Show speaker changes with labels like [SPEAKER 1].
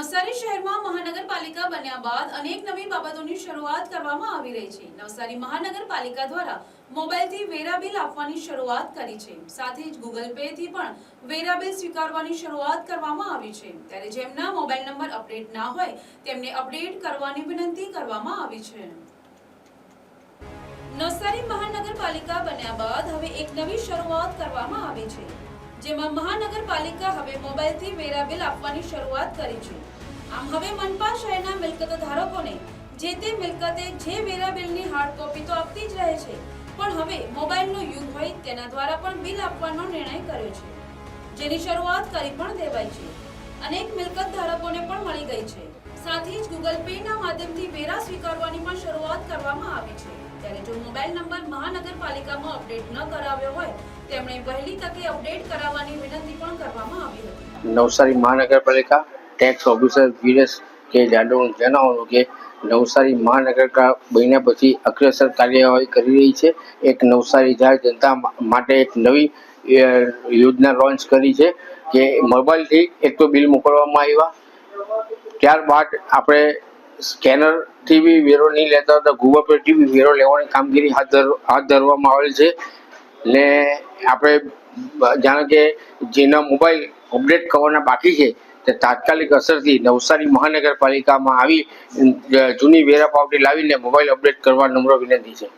[SPEAKER 1] નવસારી શહેરમાં મહાનગરપાલિકા બન્યા બાદ અનેક નવી બાબતોની શરૂઆત કરવામાં આવી રહી છે. નવસારી મહાનગરપાલિકા દ્વારા મોબાઈલથી વેરા બિલ આપવાની શરૂઆત કરી છે. સાથે જ ગૂગલ પે થી પણ વેરા બિલ સ્વીકારવાની શરૂઆત કરવામાં આવી છે. ત્યારે જેમના મોબાઈલ નંબર અપડેટ ના હોય, તેમને અપડેટ કરવાની વિનંતી કરવામાં આવી છે. નવસારી મહાનગરપાલિકા બન્યા બાદ હવે એક નવી શરૂઆત કરવામાં આવી છે. જેમાં મહાનગરપાલિકા હવે મોબાઈલથી વેરા બિલ આપવાની શરૂઆત કરી છે. આમ હવે મનપા શહેરના મિલકત ધારકોને જે તે મિલકતે જે વેરા બિલની હાર્ડ કોપી તો આપતી જ રહે છે, પણ હવે મોબાઈલનો યુગ હોય તેના દ્વારા પણ બિલ આપવાનો નિર્ણય કર્યો છે. જેની શરૂઆત કરી પણ દેવાઈ છે. અનેક મિલકત ધારકોને પણ મળી ગઈ છે. સાથે જ ગૂગલ પે ના માધ્યમથી વેરા સ્વીકારવાની પણ શરૂઆત કરવામાં આવી છે. ત્યારે જો મોબાઈલ નંબર મહાનગરપાલિકામાં અપડેટ ન કરાવ્યો હોય, તેમણે વહેલી તકે અપડેટ કરાવવાની વિનંતી પણ કરવામાં આવી હતી.
[SPEAKER 2] નવસારી મહાનગરપાલિકા ટેક્સ ઓફિસર વિરેશ કે જાદવનું જણાવવાનું કે નવસારી મહાનગરપાલિકા બન્યા પછી અગ્રેસર કાર્યવાહી કરી રહી છે. એક નવસારી જાહેર જનતા માટે એક નવી યોજના લોન્ચ કરી છે કે મોબાઈલથી એક તો બિલ મોકલવામાં આવ્યા ત્યારબાદ આપણે સ્કેનરથી બી વેરો નહીં લેતા હતા ગૂગલ પેથી બી વેરો લેવાની કામગીરી હાથ ધર, હાથ ધરવામાં આવેલ છે. ને આપણે જાણે કે જેના મોબાઈલ અપડેટ કરવાના બાકી છે, તે તાત્કાલિક અસરથી નવસારી મહાનગરપાલિકામાં આવી જૂની વેરા પાવડી લાવીને મોબાઈલ અપડેટ કરવા નમ્ર વિનંતી છે.